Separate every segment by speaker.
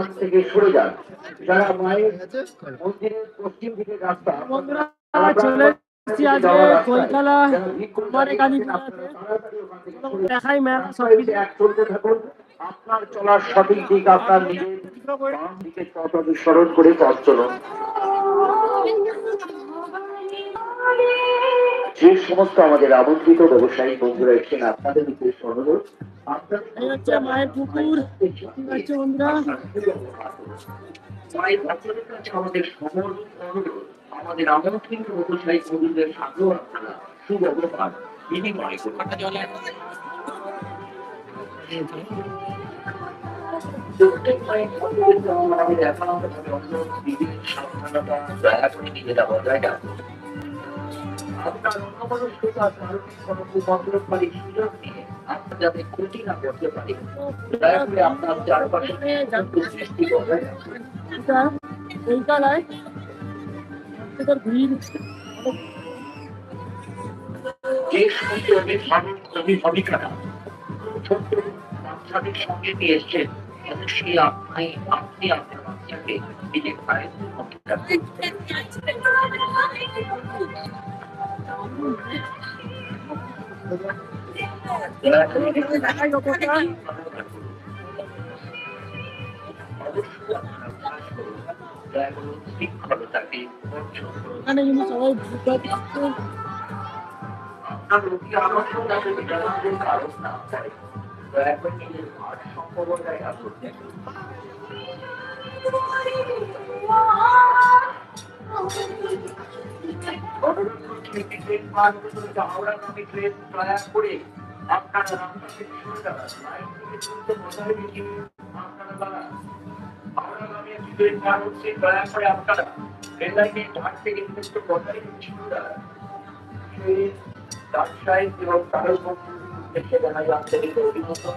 Speaker 1: ওখান থেকে সরে যান। যারা মায়ের মন্দিরের পশ্চিম দিকে রাস্তা
Speaker 2: চলে এসেছি আজকে কলকাতা কুমারী কালী দেখাই মেলা সব
Speaker 1: এক চলতে থাকুন। আপনার চলার সঠিক দিক আপনার নিজের স্মরণ করে পথ চলুন। সমস্ত আমাদের আমন্ত্রিত ব্যবসায়ী বন্ধুরা এসেছেন আপনাদের বিশেষ অনুরোধ
Speaker 2: মায়ের পুকুর।
Speaker 1: আমাদের সমর অনুরোধ আমাদের আমন্ত্রিত ব্যবসায়ী বন্ধুদের সাথেও আপনারা সুব্যবহার বিনিময় মায়ের ভক্তদের আমাদের সাবধানতা দয়া করে নিজেরা বজায় রাখুন আপনার অনমনস্কতা কারণে কোনো কুমন্ত্রকারী সুযোগ নিয়ে আপনার যাতে ক্ষতি না করতে পারে দয়া করে আপনার চারপাশে দৃষ্টি বজায়
Speaker 2: কলকাতায় ভিড়
Speaker 1: যে সমস্ত অভিভাবক অভিভাবিকারা ছোট্ট বাচ্চাদের সঙ্গে নিয়ে এসছেন অবশ্যই আপনি আপনি আপনার বাচ্চাকে নিজের পায়ের মতো রাখুন। দয়া করে নিজের
Speaker 2: দেখাই লোকটা
Speaker 1: অবশ্যই আপনারা প্রয়াস করুন। দয়া করে শৃঙ্খলতাকে বর্জন করুন।
Speaker 2: এখানে কিন্তু সবাই ভূত আছে।
Speaker 1: আপনার অতি আদর্শ যাতে বিদ্যালয়ের কারণ না হয় দয়া করে আপনারা রাস্তা থেকে সরে যান লাইন থেকে চলতে বজায় রেখে আপনারা একটি ট্রেন পার হচ্ছে আপনারা একটু ট্রেন এবং কাগজপত্র উদ্দেশ্যে জানা যাচ্ছে অভিনন্দন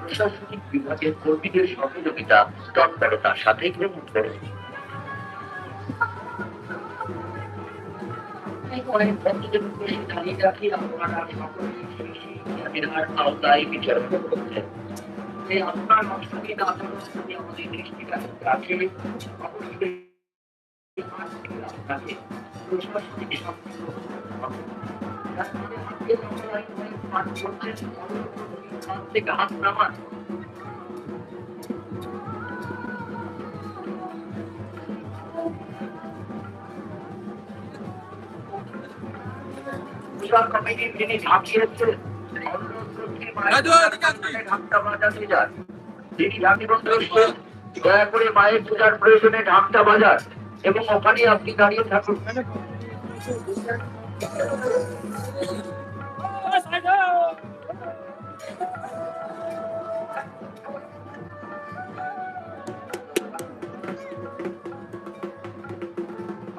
Speaker 1: প্রশাসনিক বিভাগের কর্মীদের সহযোগিতা তৎপরতার সাথে গ্রহণ করুন অনেক ভক্তদের উদ্দেশ্যে জানিয়ে রাখি আপনারা সকলে শ্রী শ্রী জ্ঞানীর আওতায় বিচরণ করছেন যে আপনার অষ্টমী না যদি আমাদের দৃষ্টিটা রাখে অবশ্যই আপনাকে প্রশাসনিক শান্তি থেকে হাত নামান পূজা কমিটির যিনি ঝাঁপিয়েছেন ঢাকটা বাজাতে যান যিনি ঝাঁকিবন্ধ এসছেন দয়া করে মায়ের পূজার প্রয়োজনে ঢাকটা বাজার এবং ওখানে আপনি দাঁড়িয়ে থাকুন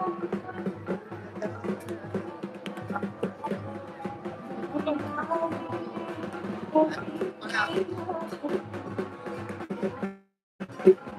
Speaker 1: Thank you. Thank you.